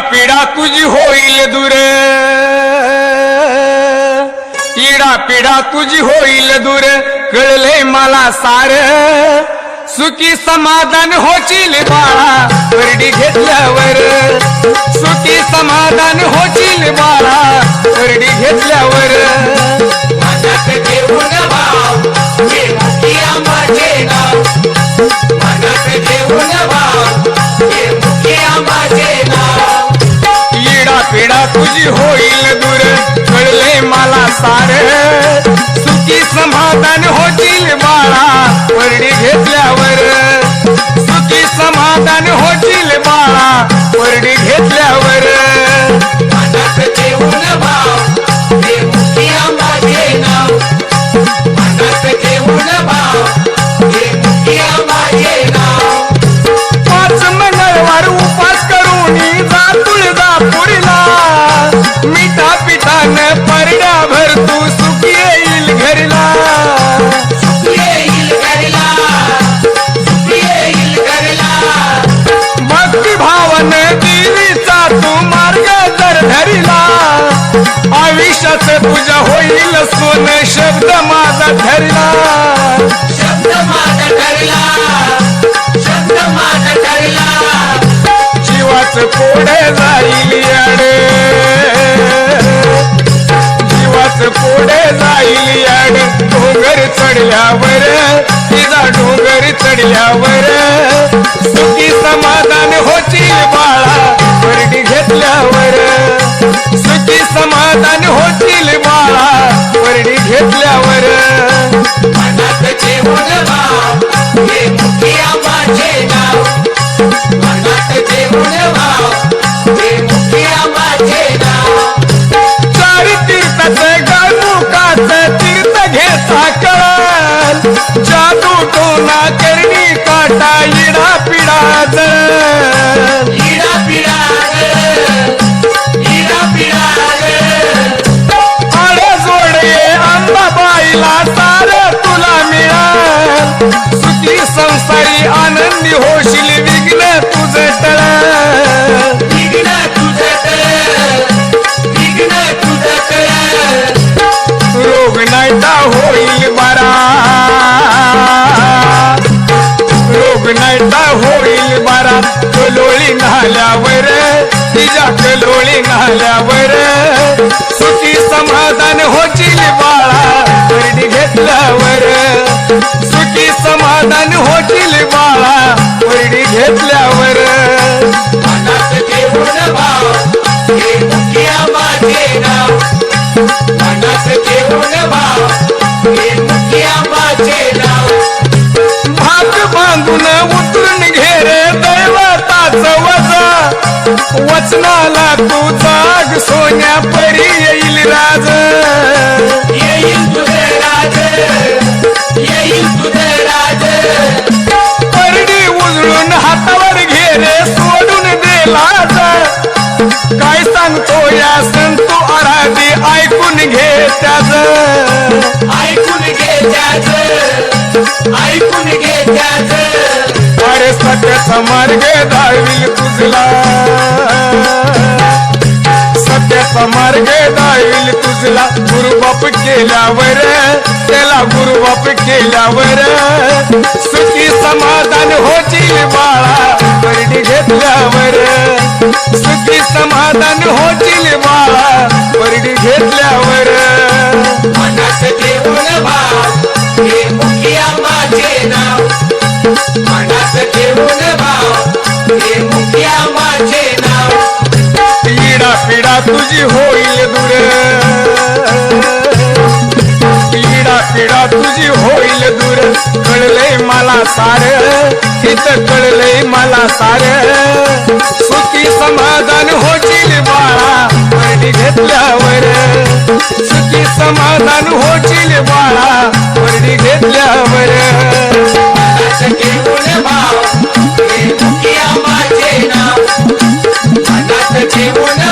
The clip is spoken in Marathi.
पिढा तुझी होईल दूर. पीडा पीडा तुझी होईल दूर. कळले मला सार. सुखी समाधान होचील बाळा करडी घेतल्यावर. सुखी समाधान होचील बाळा करडी घेतल्यावर. तुझी होईल दूर. कळले मला सार. सुखी समाधान होतील बाळा वर्डी घेतल्यावर. सुखी समाधान होतील बाळा वर्डी घेतल्यावर. आयुष्यात तुझ्या होईल सोन शब्द माझा धरला शब्द माझा ठरला. शब्द माझा ठरला. जीवाच कोडे जाईल याड. जीवाच कोडे जाईल याड. डोंगर चढल्यावर तिचा डोंगर चढल्यावर संसारी आनंदी होशील विघ्न तुझं टळ विघ्न तुझं विघ्न तुझं रोग नाहीता होईल बरा. रोग नाहीता होईल बरा. कलोळी नाल्यावर तिच्या कलोळी नाल्यावर. सुखी समाधान होतील बाळा. वजा वचनाला तू जाग सोन्या परी येईल राज. येईल तुझे राज. येईल तुझे राज. परडी उजळून हातावर घे रे सोडून दे लाज. काय सांगतो या संतो आराधी ऐकून घे त्याच ऐकून घे त्याच ऐकून मार्गे दाविल तुझला. सत्याचा मार्गे दाविल तुझला. गुरुबाप केल्यावर त्याला गुरुबाप केल्यावर सुखी समाधान होतील बाळा. वर्डी घेतल्या मनात घेऊन भाव हे मुखिया माझे नाव? पीडा पीडा तुझी होईल दूर. पीडा पीडा तुझी होईल दूर. कळले मला सार इथं कळले मला सार. सुखी समाधान होतील बाळा वर्डी घेतल्यावर. सुखी समाधान होतील बाळा.